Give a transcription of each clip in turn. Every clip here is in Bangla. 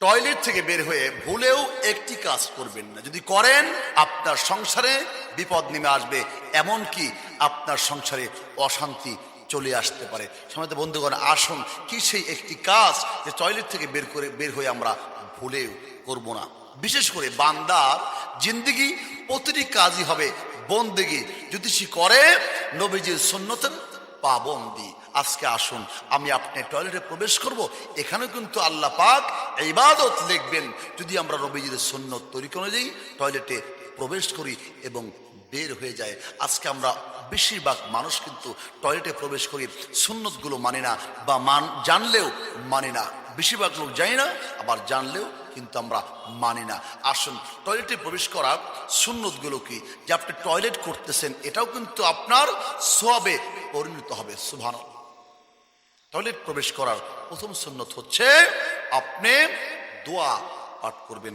টয়লেট থেকে বের হয়ে ভুলেও একটি কাজ করবেন না। যদি করেন, আপনার সংসারে বিপদ নেমে আসবে, এমনকি আপনার সংসারে অশান্তি চলে আসতে পারে। সময় বন্ধুগণ, আসুন, কি সেই একটি কাজ যে টয়লেট থেকে বের করে, বের হয়ে আমরা ভুলেও করব না। বিশেষ করে বান্দার জিন্দিগি প্রতিটি কাজই হবে বন্দিগি। যদি সে করে, নবীজির সুন্নতের পাবন্দি। আজকে আসুন, আমি আপনি টয়লেটে প্রবেশ করব। এখানে কিন্তু আল্লাহ পাক ইবাদত লিখবেন। যদি আমরা রবিজির সুন্নত তরিকা অনুযায়ী টয়লেটে প্রবেশ করি এবং বের হয়ে যায়, আজকে আমরা বেশিরভাগ মানুষ কিন্তু টয়লেটে প্রবেশ করি, সুন্নতগুলো মানে না বা মান, জানলেও মানে না। বেশিরভাগ লোক জানি না, আবার জানলেও কিন্তু আমরা মানি না। আসুন, টয়লেটে প্রবেশ করার সুন্নতগুলো কি? যে আপনি টয়লেট করতেছেন, এটাও কিন্তু আপনার সবে পরিণত হবে সুভান টয়লেট প্রবেশ করার প্রথম সুন্নত হচ্ছে আপনি দোয়া পাঠ করবেন।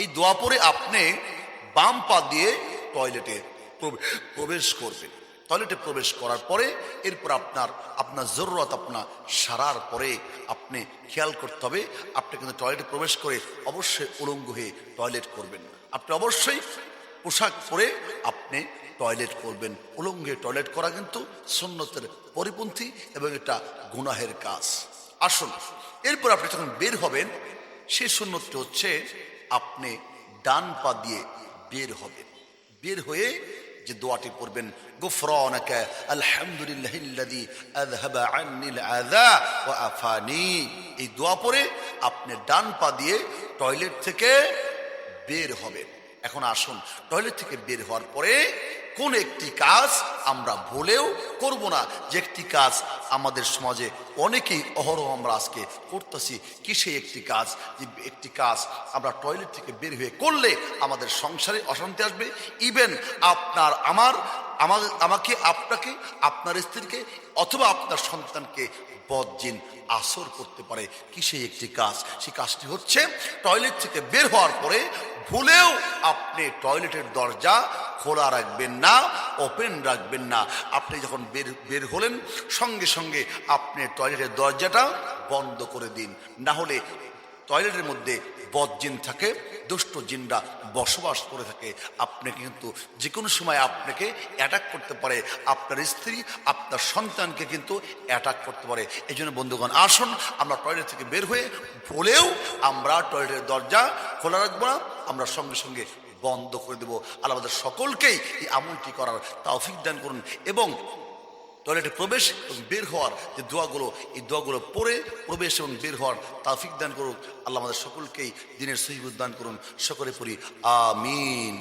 এই দোয়া পরে আপনি বাম পা দিয়ে টয়লেটে প্রবেশ করবেন। টয়লেটে প্রবেশ করার পরে এরপর আপনার আপনার জরুরত আপনার সারার পরে আপনি খেয়াল করতে হবে, আপনি কিন্তু টয়লেটে প্রবেশ করে অবশ্যই উলঙ্গ হয়ে টয়লেট করবেন। আপনি অবশ্যই পোশাক পরে আপনি টয়লেট করবেন। উলঙ্গে টয়লেট করা কিন্তু সুন্নতের পরিপন্থী এবং এটা গুনাহের কাজ। আসুন, এরপর আপনি যখন বের হবেন সেই সুন্নতটি হচ্ছে আপনি ডান পা দিয়ে বের হবেন। বের হয়ে যে দোয়াটি পড়বেন, গুফরানাকা আলহামদুলিল্লাহিল্লাযী আযহাবা আন্নিল আযা ওয়া আফানি। এই দোয়া পড়ে আপনি ডান পা দিয়ে টয়লেট থেকে বের হবেন। এখন আসুন, টয়লেট থেকে বের হওয়ার পরে কোন একটি কাজ আমরা ভুলেও করব না। যে একটি কাজ আমাদের সমাজে অনেকেই অহরহ আমরা আজকে করতেছি কি সেই একটি কাজ? যে একটি কাজ আমরা টয়লেট থেকে বের হয়ে করলে আমাদের সংসারে অশান্তি আসবে। ইভেন আপনার আমার আমাদের আমাকে, আপনাকে, আপনার স্ত্রীকে অথবা আপনার সন্তানকে বদজিন আসর করতে পারে। কি সেই একটি কাজ? সেই কাজটি হচ্ছে টয়লেট থেকে বের হওয়ার পরে ভুলেও আপনি টয়লেটের দরজা খোলা রাখবেন না ওপেন রাখবেন না। আপনি যখন বের বের হলেন, সঙ্গে সঙ্গে আপনি টয়লেটের দরজাটা বন্ধ করে দিন। না হলে টয়লেটের মধ্যে বদজিন থাকে, দুষ্ট জিনরা বসবাস করে থাকে। আপনি কিন্তু যে কোনো সময় আপনাকে অ্যাটাক করতে পারে। আপনার স্ত্রী, আপনার সন্তানকে কিন্তু অ্যাটাক করতে পারে। এই জন্য বন্ধুগণ, আসুন, আমরা টয়লেট থেকে বের হয়ে ভুলেও আমরা টয়লেটের দরজা খোলা রাখব না। আমরা সঙ্গে সঙ্গে বন্ধ করে দেবো। আল্লাহ আমাদের সকলকেই এই আমলটি করার তাওফিক দান করুন এবং টয়লেটে প্রবেশ এবং বের হওয়ার যে দোয়াগুলো, এই দোয়াগুলো পরে প্রবেশ এবং বের হওয়ার তাফিক দান করুক। আল্লাহ আমাদের সকলকেই দিনের সহিবুদ্দান করুন। সকলে পড়ি, আমিন।